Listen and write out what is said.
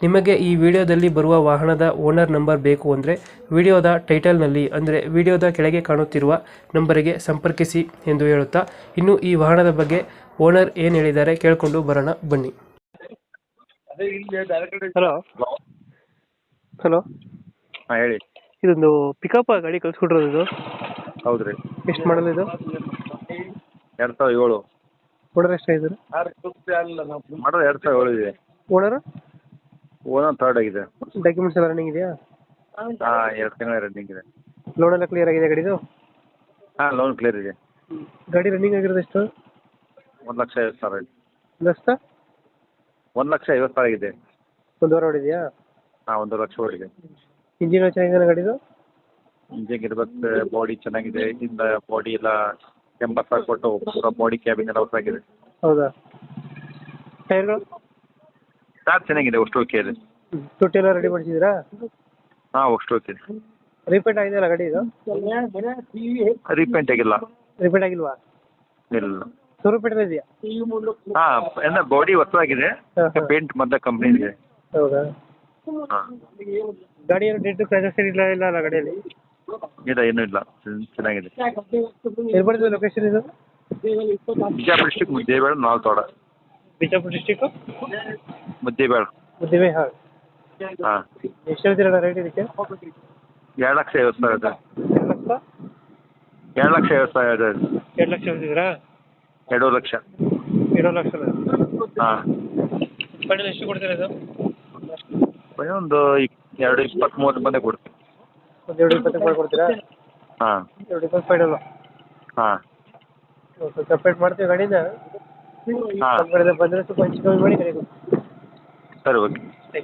ನಿಮಗೆ ಈ ವಿಡಿಯೋದಲ್ಲಿ ಬರುವ ವಾಹನದ ಓನರ್ ನಂಬರ್ ಬೇಕು ಅಂದರೆ ವಿಡಿಯೋದ ಟೈಟಲ್ನಲ್ಲಿ ಅಂದರೆ ವಿಡಿಯೋದ ಕೆಳಗೆ ಕಾಣುತ್ತಿರುವ ನಂಬರಿಗೆ ಸಂಪರ್ಕಿಸಿ ಎಂದು ಹೇಳುತ್ತಾ ಇನ್ನು ಈ ವಾಹನದ ಬಗ್ಗೆ ಓನರ್ ಏನು ಹೇಳಿದ್ದಾರೆ ಕೇಳಿಕೊಂಡು ಬರೋಣ ಬನ್ನಿ. ಹಲೋ ಹಲೋ ಹಾಂ ಹೇಳಿ. ಇದೊಂದು ಪಿಕಪ್ ಗಾಡಿ ಕಳ್ಸ್ಕೊಟ್ರೋದು ಇದು? ಹೌದು ರೀ ಎಷ್ಟು ಮಾಡಲ್ ಇದು? ಎರಡು ಸಾವಿರದ ಏಳು. ಓನರ್ ಎಷ್ಟಾಗಿದ್ದಾರೆ ಮಾಡೋದು ಎರಡು ಸಾವಿರದ ಏಳು ಇದೆ. ಓನರ್ ಓನರ್ ಥರ್ಡ್ ಆಗಿದೆ. ಡಾಕ್ಯುಮೆಂಟ್ಸ್ ಎಲ್ಲ ರನ್ನಿಂಗ್ ಇದೆಯಾ? ಹಾಂ ಎರಡು ತಿಂಗಳ ರನ್ನಿಂಗ್ ಇದೆ. ಲೋನ್ ಎಲ್ಲ ಕ್ಲಿಯರ್ ಆಗಿದೆ ಗಾಡಿದು? ಹಾಂ ಲೋನ್ ಕ್ಲಿಯರ್ ಇದೆ. ಗಾಡಿ ರನ್ನಿಂಗ್ ಆಗಿರೋದು ಎಷ್ಟು? ಒಂದು ಲಕ್ಷ ಐವತ್ತು ಸಾವಿರ ಇದೆ ದಸ್ತ ಒಂದು ಲಕ್ಷ ಐವತ್ತು ಸಾವಿರ ಇದೆ ಒಂದು ವಾರ ಹೊಡಿದೆಯಾ ಹಾಂ ಒಂದು ಲಕ್ಷ ಓಡಿದೆ. ಇಂಜಿನ್ ಚೆನ್ನಾಗಿದೆ ಗಾಡಿದು? ಇಂಜಿನ್ ಇರ್ಬೇಕು ಬಾಡಿ ಚೆನ್ನಾಗಿದೆ ಇಂದ ಬಾಡಿ ಎಲ್ಲ ಎಂಬತ್ತು ಸಾವಿರ ಕೊಟ್ಟು ಪೂರ ಬಾಡಿ ಕ್ಯಾಬಿನ್ ಎಲ್ಲ ಹೊಸಾಗಿದೆ. ಹೌದಾ? ಟೈರ್ಗಳು ಕಾರ್ ಚೆನ್ನಾಗಿದೆ ಅಷ್ಟು ಓಕೆ ಇದೆ ತುಟ್ಟಿ ಎಲ್ಲ ರೆಡಿ ಮಾಡಿಸಿದ್ದೀರಾ? ಹಾಂ ಅಷ್ಟು ಓಕೆ ರಿಪೇಂಟ್ ಆಗಿದೆಯಲ್ಲ ಗಾಡಿ ಇದು? ರೀಪೇಂಟ್ ಆಗಿಲ್ಲ. ರಿಪೇಂಟ್ ಆಗಿಲ್ವಾ? ಇಲ್ಲ. ಸುರು ಪೇಟರ್ ಇದೆಯಾ? ಹಾಂ ಎಲ್ಲ ಬಾಡಿ ಹೊಸದಾಗಿದೆ. ಪೇಂಟ್ ಮತ್ತೆ ಕಂಪ್ನಿ ಇದೆ. ಹೌದಾ? ಹಾಂ. ಗಾಡಿ ಏನು ಡೆಡ್ ಕ್ರಾಚಸ್ ಇಲ್ಲ ಇಲ್ಲ ಅಲ್ಲ ಗಾಡಿಯಲ್ಲಿ? ಇಲ್ಲ ಏನೂ ಇಲ್ಲ. ಚೆನ್ನ- ಚೆನ್ನಾಗಿದೆ. ಎಲ್ಲಿ ಬರ್ತದೆ ಲೊಕೇಶನ್ ಇದು? ಬಿಜಾಪುರ ಡಿಸ್ಟಿಕ್ ನಾಲ್ಕು ನಾಲ್ತೋಡ ಬಿಜಾಪುರ ಡಿಸ್ಟಿಕ್ಕು ಮುದ್ದೇಬೇಳ. ಮುದ್ದಿಮೆ ಹಾಂ ಹಾಂ. ಎಷ್ಟು ಹೇಳ್ತೀರಣ್ಣ ರೇಟ್ ಇದಕ್ಕೆ? ಎರಡು ಲಕ್ಷ ಐವತ್ತು ಸಾವಿರ ಇದೆ. ಎರಡು ಲಕ್ಷ? ಎರಡು ಲಕ್ಷ ಐವತ್ತು ಸಾವಿರ ಇದೆ. ಎರಡು ಲಕ್ಷ ಹೇಳ್ತಿದ್ದೀರಾ? ಎರಡು ಲಕ್ಷ. ಎರಡು ಲಕ್ಷ ಹಾಂ. ಫೈನಲ್ ಎಷ್ಟು ಕೊಡ್ತೀರಾ ಇದು? ಒಂದು ಇಪ್- ಎರಡು ಇಪ್ಪತ್ತು ಮೂವತ್ತು ಬಂದೇ ಕೊಡ್ತೀವಿ ಒಂದು ಎರಡು ಇಪ್ಪತ್ತು ಕೊಡ್ತೀರಾ? ಹಾಂ. ಎರಡು ಇಪ್ಪತ್ತು ಫೈನಲ್ಲು ಹಾಂ. ಸಪ್ರೇಟ್ ಮಾಡ್ತೀವಿ ಗಾಡಿನ हाँ। पंद्रह सौ पंचानवे सर ओके।